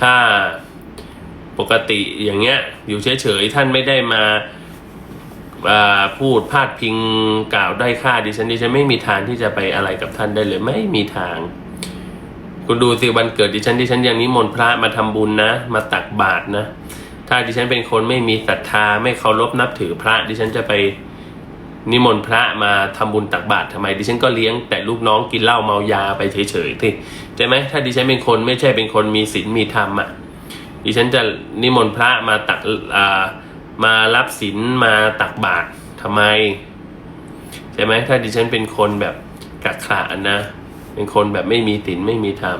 ถ้าปกติอย่างเงี้ย อยู่เฉยๆท่านไม่ได้มาพูดพาดพิงกล่าวได้ค่าดิฉันดิฉันไม่มีทางที่จะไปอะไรกับท่านได้เลยไม่มีทาง คุณดูสิวันเกิดดิฉันดิฉันยังนิมนต์พระมาทำบุญนะ มาตักบาตรนะ ถ้าดิฉันเป็นคนไม่มีศรัทธาไม่เคารพนับถือพระ ดิฉันจะไปนิมนต์พระมาทำบุญตักบาตรทำไม ดิฉันก็เลี้ยงแต่ลูกน้องกินเหล้าเมายาไปเฉยๆที่ ช่ไหมถ้าดิฉันเป็นคนไม่ใช่เป็นคนมีศีลมีธรรมอะดิฉันจะนิมนต์พระมาตักอ่ามารับศีลมาตักบาตรทำไมใช่ไหมถ้าดิฉันเป็นคนแบบกักขระนะ เป็นคนแบบไม่มีศีลไม่มีธรรม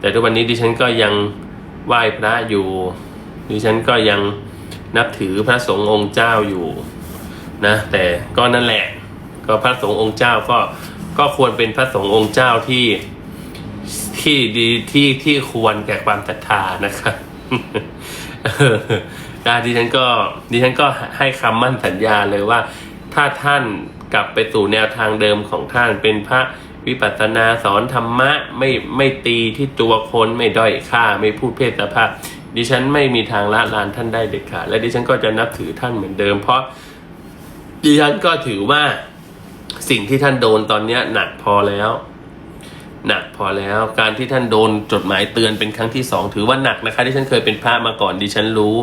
แต่ทุกวันนี้ดิฉันก็ยังไหว้พระอยู่ ดิฉันก็ยังนับถือพระสงฆ์องค์เจ้าอยู่นะ แต่ก็นั่นแหละ ก็พระสงฆ์องค์เจ้าก็ก็ควรเป็นพระสงฆ์องค์เจ้าที่ ที่ดีที่ที่ควรแก่ความศรัทธานะครับดิฉันก็ดิฉันก็ให้คำมั่นสัญญาเลยว่า ถ้าท่านกลับไปสู่แนวทางเดิมของท่านเป็นพระวิปัสสนาสอนธรรมะไม่ไม่ตีที่ตัวคนไม่ด้อยค่าไม่พูดเพศสภาพดิฉันไม่มีทางละลานท่านได้เด็ดขาดและดิฉันก็จะนับถือท่านเหมือนเดิม เพราะดิฉันก็ถือว่าสิ่งที่ท่านโดนตอนนี้หนักพอแล้ว หนักพอแล้วการที่ท่านโดนจดหมายเตือนเป็นครั้งที่สองถือว่าหนักนะคะที่ฉันเคยเป็นพระมาก่อนดิฉันรู้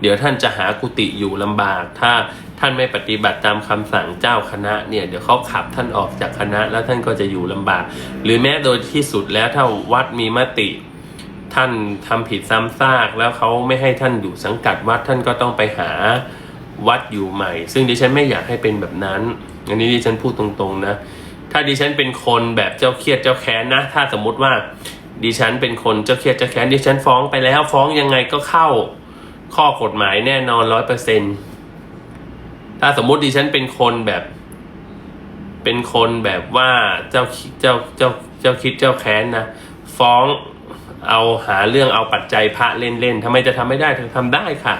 เดี๋ยวท่านจะหากุฏิอยู่ลำบาก ถ้าท่านไม่ปฏิบัติตามคำสั่งเจ้าคณะเนี่ยเดี๋ยวเขาขับท่านออกจากคณะแล้วท่านก็จะอยู่ลำบาก หรือแม้โดยที่สุดแล้วถ้าวัดมีมติท่านทำผิดซ้ำซากแล้วเขาไม่ให้ท่านอยู่สังกัดวัดท่านก็ต้องไปหาวัดอยู่ใหม่ ซึ่งดิฉันไม่อยากให้เป็นแบบนั้น อันนี้ดิฉันพูดตรงๆนะ ถ้าดิฉันเป็นคนแบบเจ้าเครียดเจ้าแค้นนะ ถ้าสมมุติว่าดิฉันเป็นคนเจ้าเครียดเจ้าแค้นดิฉันฟ้องไปแล้วฟ้องยังไงก็เข้าข้อกฎหมายแน่นอนร้อยเปอร์เซ็นถ้าสมมุติดิฉันเป็นคนแบบ เป็นคนแบบว่าเจ้าเจ้าเจ้าเจ้าคิดเจ้าแค้นนะฟ้องเอาหาเรื่องเอาปัจจัยพระเล่นๆทำไมจะทำไม่ได้เธอทำได้ค่ะ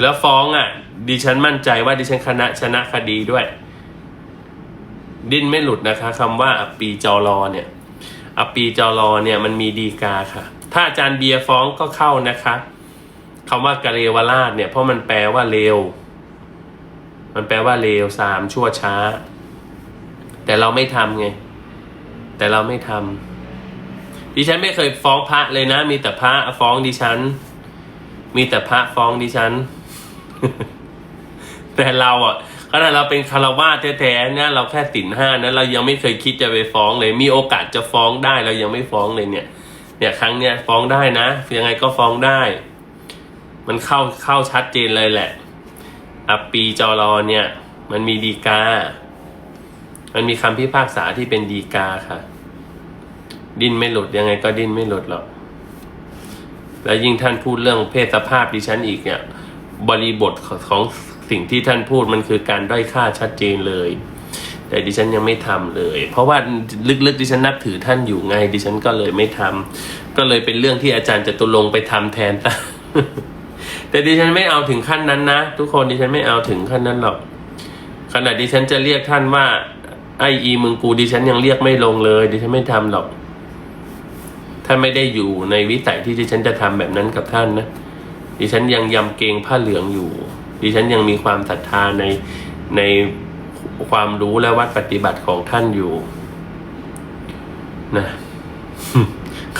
แล้วฟ้องอะ ดิฉันมั่นใจว่าดิฉันคณะชนะคดีด้วย ดิ้นไม่หลุดนะคะคำว่าอัปปีจอรอเนี่ยอัปปีจอรอเนี่ยมันมีดีกาค่ะ ถ้าอาจารย์เบียร์ฟ้องก็เข้านะคะคำว่ากะเรวราชเนี่ยเพราะมันแปลว่าเร็วมันแปลว่าเร็วสามชั่วช้า แต่เราไม่ทำไง แต่เราไม่ทำดิฉันไม่เคยฟ้องพระเลยนะ มีแต่พระฟ้องดิฉัน มีแต่พระฟ้องดิฉัน แต่เราอะ ขณะเราเป็นคารวาสแท้ๆเนี่ยเราแค่ติ่นห้านะเรายังไม่เคยคิดจะไปฟ้องเลย มีโอกาสจะฟ้องได้เรายังไม่ฟ้องเลยเนี่ย เนี่ยครั้งเนี้ยฟ้องได้นะยังไงก็ฟ้องได้ มันเข้าเข้าชัดเจนเลยแหละอัปปีจอรอเนี่ย มันมีดีกา มันมีคำพิพากษาที่เป็นดีกาค่ะ ดิ้นไม่หลุดยังไงก็ดิ้นไม่หลุดหรอกแล้วยิ่งท่านพูดเรื่องเพศสภาพดิฉันอีกเนี่ย บริบทของ สิ่งที่ท่านพูดมันคือการด้อยค่าชัดเจนเลย แต่ดิฉันยังไม่ทำเลย เพราะว่าลึกๆดิฉันนับถือท่านอยู่ไง ดิฉันก็เลยไม่ทำก็เลยเป็นเรื่องที่อาจารย์จะตุรงไปทำแทนตาแต่ดิฉันไม่เอาถึงขั้นนั้นนะ ทุกคนดิฉันไม่เอาถึงขั้นนั้นหรอกขณะดิฉันจะเรียกท่านว่า ไออีมึงกูดิฉันยังเรียกไม่ลงเลย ดิฉันไม่ทำหรอก ถ้าไม่ได้อยู่ในวิสัยที่ดิฉันจะทำแบบนั้นกับท่านนะดิฉันยังยำเกงผ้าเหลืองอยู่ ดิฉันยังมีความศรัทธาในในความรู้และวัดปฏิบัติของท่านอยู่นะ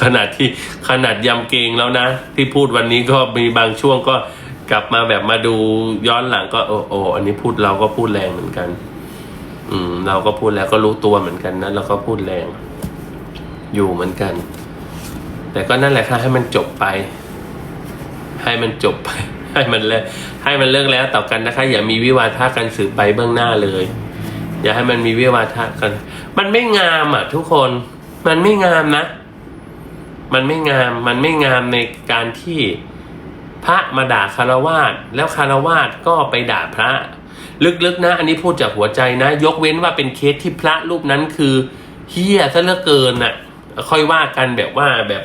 ขนาดที่ขนาดยำเกรงแล้วนะ ที่พูดวันนี้ก็มีบางช่วงก็กลับมาแบบมาดูย้อนหลังก็โอ้โออันนี้พูดเราก็พูดแรงเหมือนกัน อืม เราก็พูดแล้วก็รู้ตัวเหมือนกันนะเราก็พูดแรง อยู่เหมือนกัน แต่ก็นั่นแหละค่ะให้มันจบไป ให้มันจบไป ให้มันเลิกให้มันเลิกแล้วต่อกันนะคะ อย่ามีวิวาทะกันสืบไปเบื้องหน้าเลย อย่าให้มันมีวิวาทะกัน มันไม่งามอะ ทุกคน มันไม่งามนะ มันไม่งาม มันไม่งามในการที่พระมาด่าคารวาสแล้วคารวาสก็ไปด่าพระ ลึกๆนะ อันนี้พูดจากหัวใจนะ ยกเว้นว่าเป็นเคสที่พระรูปนั้นคือเฮี้ยซะเหลือเกินน่ะ ค่อยว่ากันแบบว่าแบบ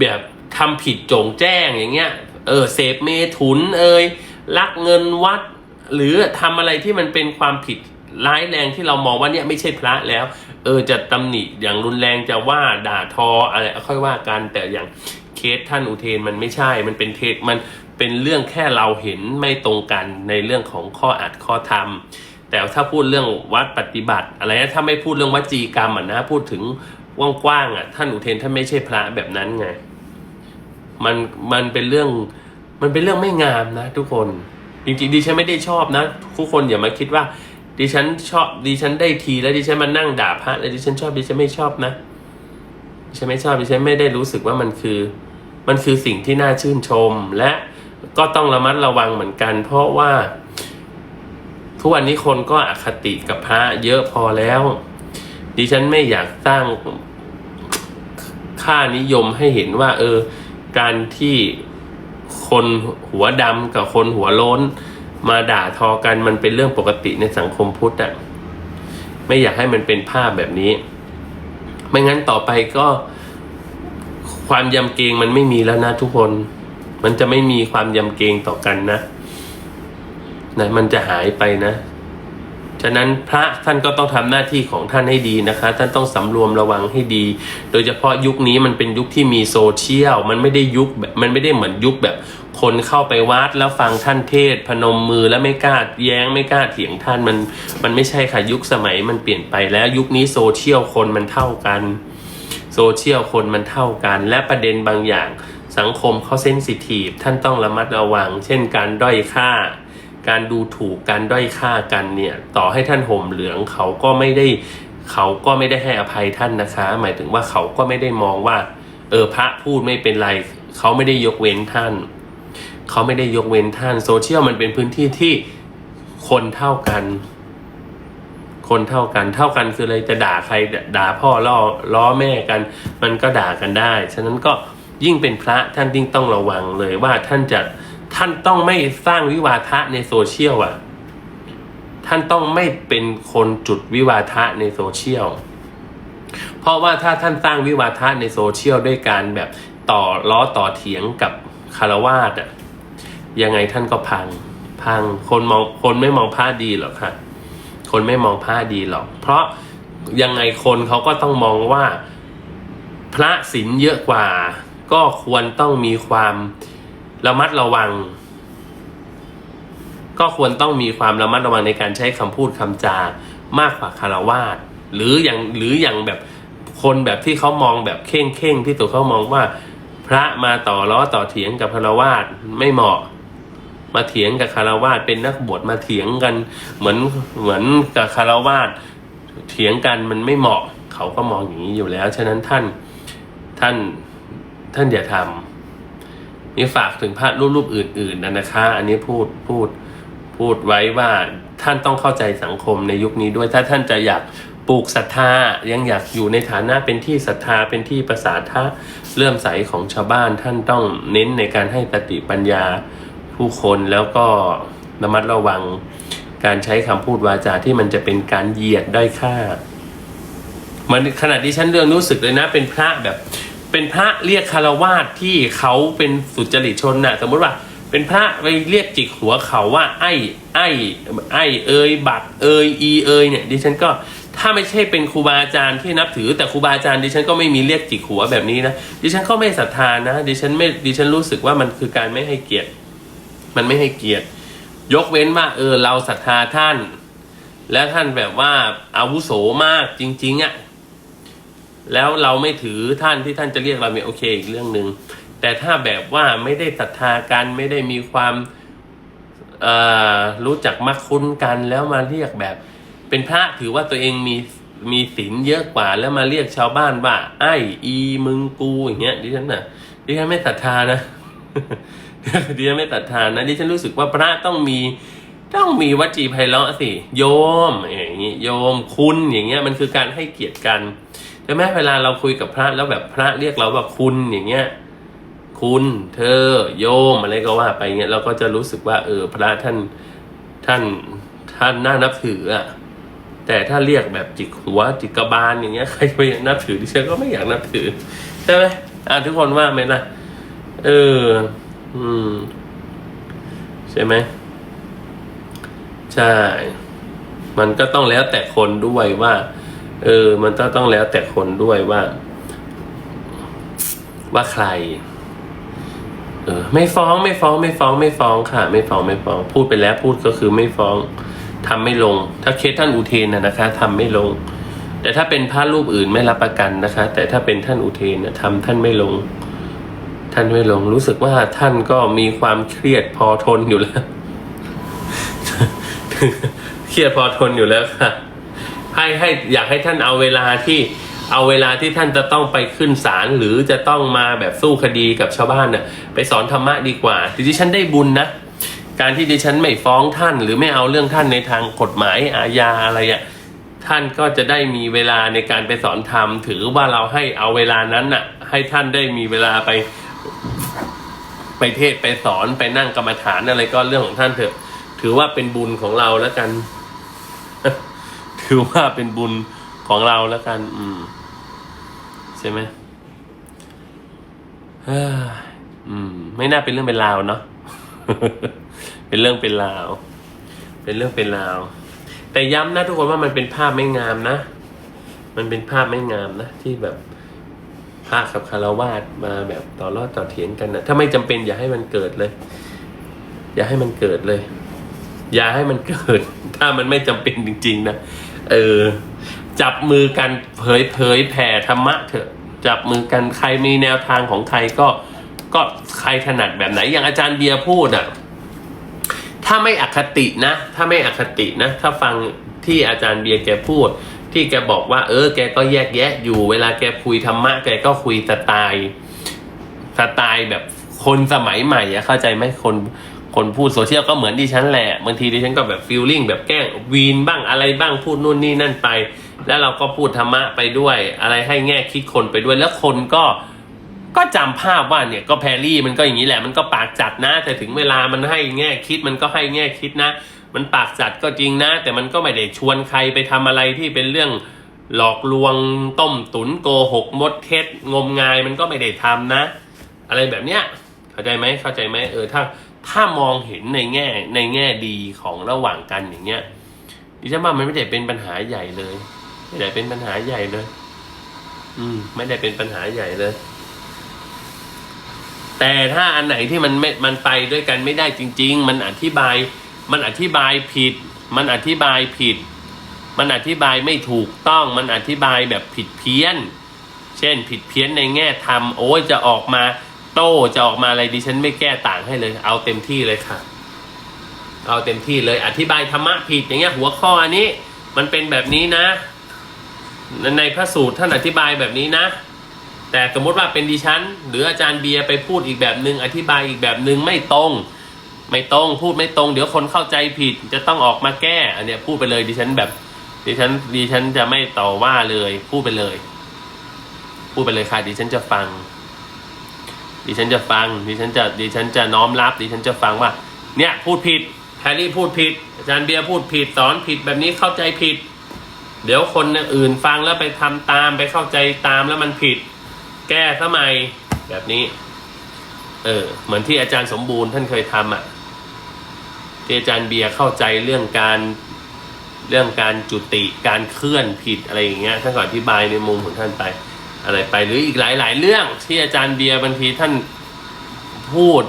แบบทำผิดโจงแจ้งอย่างเงี้ย เออเสพเมถุนเอยลักเงินวัด หรือทำอะไรที่มันเป็นความผิดร้ายแรงที่เรามองว่าเนี่ยไม่ใช่พระแล้ว เออจะตำหนิอย่างรุนแรงจะว่าด่าทออะไรค่อยว่ากันแต่อย่างเคสท่านอุเทนมันไม่ใช่ มันเป็นเทศมันเป็นเรื่องแค่เราเห็นไม่ตรงกันในเรื่องของข้ออัดข้อธรรม แต่ถ้าพูดเรื่องวัดปฏิบัติ อะไรนะถ้าไม่พูดเรื่องวัจีกรรมอะนะพูดถึงกว้างๆอะท่านอุเทนท่านไม่ใช่พระแบบนั้นไง มันมันเป็นเรื่องมันเป็นเรื่องไม่งามนะ ทุกคนจริงๆดิฉันไม่ได้ชอบนะ ทุกคนอย่ามาคิดว่า ดิฉันชอบดิฉันได้ทีแล้วดิฉันมานั่งด่าพระแล้วดิฉันชอบดิฉันไม่ชอบนะดิฉันไม่ชอบดิฉันไม่ได้รู้สึกว่ามันคือ มันคือสิ่งที่น่าชื่นชม และก็ต้องระมัดระวังเหมือนกัน เพราะว่า ทุกวันนี้คนก็อคติกับพระเยอะพอแล้ว ดิฉันไม่อยากสร้างค่านิยมให้เห็นว่า เออ การที่คนหัวดำกับคนหัวโล้น มาด่าทอกันมันเป็นเรื่องปกติในสังคมพุทธอะไม่อยากให้มันเป็นภาพแบบนี้ ไม่งั้นต่อไปก็ความยำเกรงมันไม่มีแล้วนะทุกคน มันจะไม่มีความยำเกรงต่อกันนะนะมันจะหายไปนะ ฉะนั้นพระท่านก็ต้องทำหน้าที่ของท่านให้ดีนะคะ ท่านต้องสำรวมระวังให้ดี โดยเฉพาะยุคนี้มันเป็นยุคที่มีโซเชียล มันไม่ได้ยุคแบบมันไม่ได้เหมือนยุคแบบ คนเข้าไปวัดแล้วฟังท่านเทศ พนมมือแล้วไม่กล้าแย้งไม่กล้าเถียงท่านมันมันไม่ใช่ค่ะยุคสมัยมันเปลี่ยนไปแล้วยุคนี้โซเชียลคนมันเท่ากันโซเชียลคนมันเท่ากัน และประเด็นบางอย่างสังคมเขาเซนซิทีฟท่านต้องระมัดระวัง เช่นการด้อยค่า การดูถูกการด้อยค่ากันเนี่ยต่อให้ท่านห่มเหลืองเขาก็ไม่ได้เขาก็ไม่ได้ให้อภัยท่านนะคะ หมายถึงว่าเขาก็ไม่ได้มองว่า เออพระพูดไม่เป็นไร เขาไม่ได้ยกเว้นท่าน เขาไม่ได้ยกเว้นท่านโซเชียลมันเป็นพื้นที่ที่คนเท่ากัน คนเท่ากันเท่ากันคืออะไรจะด่าใครด่าพ่อล้อล้อแม่กัน มันก็ด่ากันได้ ฉะนั้นก็ยิ่งเป็นพระท่านยิ่งต้องระวังเลยว่าท่านจะ ท่านต้องไม่สร้างวิวาทะในโซเชียลอะ ท่านต้องไม่เป็นคนจุดวิวาทะในโซเชียล เพราะว่าถ้าท่านสร้างวิวาทะในโซเชียลด้วยการแบบต่อล้อต่อเถียงกับคารวาสอะ ยังไงท่านก็พัง พัง คนมอง คนไม่มองพระดีหรอกค่ะ คนไม่มองพระดีหรอก เพราะยังไงคนเขาก็ต้องมองว่า พระศีลเยอะกว่า ก็ควรต้องมีความ ระมัดระวัง ก็ควรต้องมีความระมัดระวังในการใช้คำพูดคำจามากกว่าคารวาสหรืออย่างหรืออย่างแบบคนแบบที่เขามองแบบเข่งเข่งที่ตัวเขามองว่า พระมาต่อล้อต่อเถียงกับคารวาสไม่เหมาะ มาเถียงกับคารวาสเป็นนักบวชมาเถียงกัน เหมือนเหมือนกับคารวาสเถียงกันมันไม่เหมาะ เขาก็มองอย่างนี้อยู่แล้ว ฉะนั้นท่านท่านท่านอย่าทำ นี่ฝากถึงพระรูปรูปอื่น ๆนะนะคะ อันนี้พูดพูดพูดไว้ว่าท่านต้องเข้าใจสังคมในยุคนี้ด้วยถ้าท่านจะอยากปลูกศรัทธายังอยากอยู่ในฐานะเป็นที่ศรัทธาเป็นที่ประสาทะเลื่อมใสของชาวบ้านท่านต้องเน้นในการให้สติปัญญาผู้คนแล้วก็ระมัดระวังการใช้คำพูดวาจาที่มันจะเป็นการเหยียดด้อยค่ามันขนาดที่ฉันเรื่องรู้สึกเลยนะเป็นพระแบบ เป็นพระเรียกคารวาสที่เขาเป็นสุจริตชนน่ะ สมมติว่า เป็นพระไปเรียกจิกหัวเขาว่า ไอ้ไอ้ไอ้เอยบักเอยอีเอยเนี่ยดิฉันก็ถ้าไม่ใช่เป็นครูบาอาจารย์ที่นับถือ แต่ครูบาอาจารย์ดิฉันก็ไม่มีเรียกจิกหัวแบบนี้นะดิฉันก็ไม่ศรัทธานะดิฉันไม่ดิฉันรู้สึกว่ามันคือการไม่ให้เกียรติ มันไม่ให้เกียรติ ยกเว้นว่า เออเราศรัทธาท่าน แล้วท่านแบบว่าอาวุโสมากจริง ๆอะ่ะ แล้วเราไม่ถือท่านที่ท่านจะเรียกเราเนี่ยโอเคอีกเรื่องหนึ่งแต่ถ้าแบบว่าไม่ได้ศรัทธากันไม่ได้มีความรู้จักมักคุ้นกันแล้วมาเรียกแบบ เป็นพระถือว่าตัวเองมีมีศีลเยอะกว่าแล้วมาเรียกชาวบ้านว่า ไอ้อีมึงกูอย่างเงี้ยดิฉันน่ะดิฉันไม่ศรัทธานะดิฉันไม่ศรัทธานะดิฉันรู้สึกว่าพระต้องมีต้องมีวจีไพเราะสิ โยมอย่างนี้โยมคุณอย่างเงี้ยมันคือการให้เกียรติกัน ใช่ไหมเวลาเราคุยกับพระแล้วแบบพระเรียกเราว่าคุณอย่างเงี้ย คุณเธอโยมอะไรก็ว่าไปเงี้ยเราก็จะรู้สึกว่า เออ พระท่านท่านท่านน่านับถืออะแต่ถ้าเรียกแบบจิกหัวจิกกระบาลอย่างเงี้ยใครไปนับถือดิฉันก็ไม่อยากนับถือใช่ไหมอ่าทุกคนว่าไหมล่ะเออ อืม ใช่ไหมใช่ มันก็ต้องแล้วแต่คนด้วยว่า เออ มันก็ต้องแล้วแต่คนด้วยว่า ว่าใคร เออ ไม่ฟ้องไม่ฟ้องไม่ฟ้องไม่ฟ้องค่ะ ไม่ฟ้องไม่ฟ้อง พูดไปแล้วพูดก็คือไม่ฟ้องทำไม่ลง ถ้าเคสท่านอุเทนนะนะคะทำไม่ลง แต่ถ้าเป็นพระรูปอื่นไม่รับประกันนะคะ แต่ถ้าเป็นท่านอุเทนนะทำท่านไม่ลง ท่านไม่ลง รู้สึกว่าท่านก็มีความเครียดพอทนอยู่แล้วเครียดพอทนอยู่แล้วค่ะ ให้ให้อยากให้ท่านเอาเวลาที่เอาเวลาที่ท่านจะต้องไปขึ้นศาลหรือจะต้องมาแบบสู้คดีกับชาวบ้านเนี่ยไปสอนธรรมะดีกว่าที่ฉันได้บุญนะ การที่ดิฉันไม่ฟ้องท่าน หรือไม่เอาเรื่องท่านในทางกฎหมายอาญาอะไรอะ่ะท่านก็จะได้มีเวลาในการไปสอนธรรม ถือว่าเราให้เอาเวลานั้นน่ะ ให้ท่านได้มีเวลาไป ไปเทศไปสอนไปนั่งกรรมฐานอะไรก็เรื่องของท่านเถอะ ถือว่าเป็นบุญของเราแล้วกัน ถือว่าเป็นบุญของเราแล้วกัน อืม ใช่ไหมเฮ้ยอืม ไม่น่าเป็นเรื่องเป็นราวเนาะเป็นเรื่องเป็นราว เป็นเรื่องเป็นราว แต่ย้ำนะทุกคนว่ามันเป็นภาพไม่งามนะ มันเป็นภาพไม่งามนะที่แบบพระกับคารวาสมาแบบต่อรอดต่อเถียงกันนะถ้าไม่จำเป็นอย่าให้มันเกิดเลย อย่าให้มันเกิดเลย อย่าให้มันเกิด ถ้ามันไม่จำเป็นจริง ๆ นะ เออ จับมือกันเผยเผยแผ่ธรรมะเถอะ จับมือกันใครมีแนวทางของใครก็ก็ใครถนัดแบบไหนอย่างอาจารย์เบียร์พูดอะถ้าไม่อคตินะ ถ้าไม่อคตินะ ถ้าฟังที่อาจารย์เบียร์แกพูด ที่แกบอกว่า เออ แกก็แยกแยะอยู่เวลาแกคุยธรรมะแกก็คุยสไตล์สไตล์แบบคนสมัยใหม่อะเข้าใจไหมคน คนพูดโซเชียลก็เหมือนดิฉันแหละบางทีดิฉันก็แบบฟีลลิ่งแบบแกล้งวีนบ้างอะไรบ้างพูดนู่นนี่นั่นไป แล้วเราก็พูดธรรมะไปด้วย อะไรให้แง่คิดคนไปด้วยแล้วคนก็ก็จำภาพว่าเนี่ยก็แพรรี่มันก็อย่างนี้แหละมันก็ปากจัดนะ แต่ถึงเวลามันให้แง่คิดมันก็ให้แง่คิดนะ มันปากจัดก็จริงนะ แต่มันก็ไม่ได้ชวนใครไปทำอะไรที่เป็นเรื่องหลอกลวงต้มตุนโกหกมดเท็จงมงายมันก็ไม่ได้ทำนะ อะไรแบบเนี้ยเข้าใจไหมเข้าใจไหมเออถ้า ถ้ามองเห็นในแง่ในแง่ดีของระหว่างกันอย่างเงี้ยดิฉันว่ามันไม่ได้เป็นปัญหาใหญ่เลย ไม่ได้เป็นปัญหาใหญ่เลย อืม ไม่ได้เป็นปัญหาใหญ่เลย แต่ถ้าอันไหนที่มันไม่มันไปด้วยกันไม่ได้จริง ๆ มันอธิบาย มันอธิบายผิด มันอธิบายผิด มันอธิบายไม่ถูกต้อง มันอธิบายแบบผิดเพี้ยน เช่น ผิดเพี้ยนในแง่ธรรมโอ้ยจะออกมา โต้จะออกมาอะไรดิฉันไม่แก้ต่างให้เลย เอาเต็มที่เลยค่ะ เอาเต็มที่เลย อธิบายธรรมะผิดอย่างเงี้ย หัวข้ออันนี้ มันเป็นแบบนี้นะ ในพระสูตรท่านอธิบายแบบนี้นะ แต่สมมติว่าเป็นดิฉัน หรืออาจารย์เบียร์ไปพูดอีกแบบหนึ่งอธิบายอีกแบบหนึ่งไม่ตรง ไม่ตรงพูดไม่ตรง เดี๋ยวคนเข้าใจผิดจะต้องออกมาแก้ อันเนี้ยพูดไปเลยดิฉันแบบดิฉันดิฉันจะไม่ต่อว่าเลย พูดไปเลย พูดไปเลยค่ะดิฉันจะฟัง ดิฉันจะฟัง ดิฉันจะดิฉันจะน้อมรับ ดิฉันจะฟังว่า เนี่ยพูดผิดแฮร์รี่พูดผิด อาจารย์เบียร์พูดผิดสอนผิดแบบนี้เข้าใจผิด เดี๋ยวคนอื่นฟังแล้วไปทำตามไปเข้าใจตามแล้วมันผิด แก้สมัยแบบนี้ เออ เหมือนที่อาจารย์สมบูรณ์ท่านเคยทำอะที่อาจารย์เบียร์เข้าใจเรื่องการเรื่องการจุติการเคลื่อนผิดอะไรอย่างเงี้ยท่านก็อธิบายในมุมของท่านไป อะไรไปหรืออีกหลาย ๆ เรื่องที่อาจารย์เบียร์บางทีท่านพูด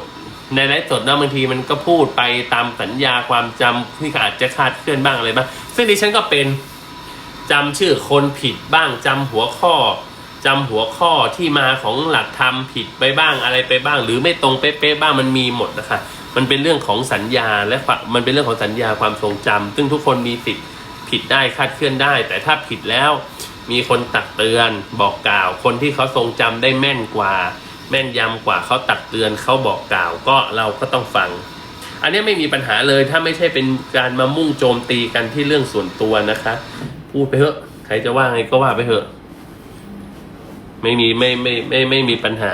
ในไลฟ์สดนะบางทีมันก็พูดไปตามสัญญาความจำที่อาจจะคาดเคลื่อนบ้างอะไรบ้างซึ่งดิฉันก็เป็นจำชื่อคนผิดบ้างจำหัวข้อจำหัวข้อที่มาของหลักธรรมผิดไปบ้างอะไรไปบ้าง หรือไม่ตรงเป๊ะๆบ้างมันมีหมดนะคะมันเป็นเรื่องของสัญญาและมันเป็นเรื่องของสัญญาความทรงจำซึ่งทุกคนมีสิทธิ์ผิดได้คาดเคลื่อนได้ แต่ถ้าผิดแล้ว มีคนตักเตือนบอกกล่าว คนที่เขาทรงจำได้แม่นกว่า แม่นยำกว่าเขาตักเตือนเขาบอกกล่าวก็เราก็ต้องฟัง อันนี้ไม่มีปัญหาเลยถ้าไม่ใช่เป็นการมามุ่งโจมตีกันที่เรื่องส่วนตัวนะคะพูดไปเถอะใครจะว่าไงก็ว่าไปเถอะ ไม่มีไม่ไม่ไม่ไม่ไม่มีปัญหา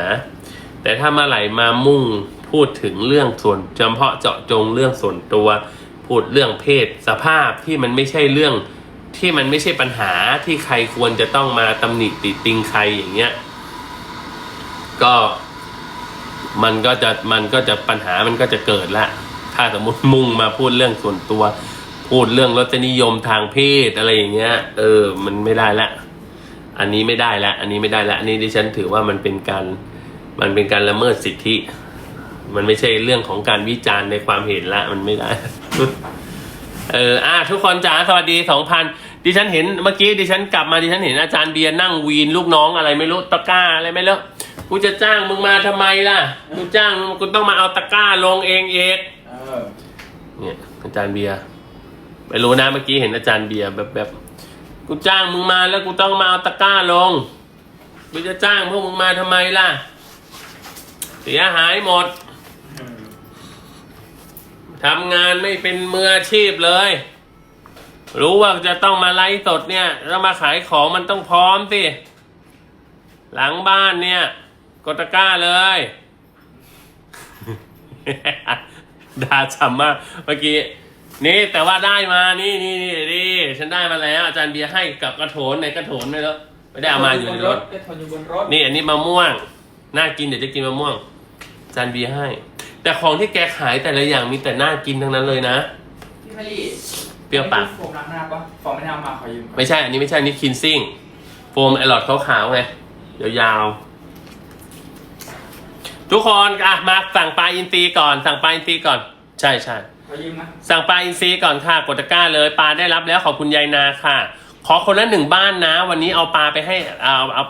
แต่ถ้าเมื่อไหร่มามุ่งพูดถึงเรื่องส่วนเฉพาะเจาะจงเรื่องส่วนตัว พูดเรื่องเพศสภาพที่มันไม่ใช่เรื่อง ที่มันไม่ใช่ปัญหาที่ใครควรจะต้องมาตำหนิติติงใครอย่างเงี้ย ก็มันก็จะมันก็จะปัญหามันก็จะเกิดละ ถ้าสมมติมุ่งมาพูดเรื่องส่วนตัว พูดเรื่องรสนิยมทางเพศอะไรอย่างเงี้ย เออ มันไม่ได้ละ อันนี้ไม่ได้ละ อันนี้ไม่ได้ละอันนี้ดิฉันถือว่ามันเป็นการมันเป็นการละเมิดสิทธิ มันไม่ใช่เรื่องของการวิจารณ์ในความเห็นละ มันไม่ได้ เออ อะทุกคนจ๋าสวัสดีสองพัน ดิฉันเห็นเมื่อกี้ดิฉันกลับมาดิฉันเห็นอาจารย์เบียร์นั่งวีนลูกน้องอะไรไม่รู้ตะกร้าอะไรไม่รู้กูจะจ้างมึงมาทำไมล่ะกูจ้างมึงกูต้องมาเอาตะกร้าลงเองเองเออเนี่ยอาจารย์เบียร์ไม่รู้นะเมื่อกี้เห็นอาจารย์เบียร์แบบแบบกูจ้างมึงมาแล้วกูต้องมาเอาตะกร้าลงกูจะจ้างพวกมึงมาทำไมล่ะ เสียหายหมดทำงานไม่เป็นมืออาชีพเลย รู้ว่าจะต้องมาไลฟ์สดเนี่ยแล้วมาขายของมันต้องพร้อมสิ หลังบ้านเนี่ย กดตะกร้าเลยด่าฉ่ำมากเมื่อกี้ นี่แต่ว่าได้มา นี่นี่นี่นี่ฉันได้มาแล้ว อาจารย์เบียร์ให้กับกระโถนในกระโถนไม่แล้วไม่ได้เอามาอยู่ในรถ กระทนอยู่บนรถ นี่อันนี้มะม่วง น่ากินเดี๋ยวจะกินมะม่วง อาจานเบียร์ให้ แต่ของที่แกขายแต่ละอย่างมีแต่น่ากินทั้งนั้นเลยนะพี่พลี่ เปรี้ยวปาก โฟมล้างหน้าปะฟองไม่ได้เอามาขอยืมก่อนไม่ใช่อันนี้ไม่ใช่อันนี้คินซิ่งโฟมไอหลอดขาวๆไงยาวๆ ทุกคนอะมาสั่งปลาอินทรีก่อน สั่งปลาอินทรีก่อน ใช่ใช่ขอยืมนะสั่งปลาอินทรีก่อนค่ะกดตะกร้าเลยปลาได้รับแล้วขอบคุณยายนาค่ะ ขอคนละหนึ่งบ้านนะ วันนี้เอาปลาไปให้เอาเอาปลา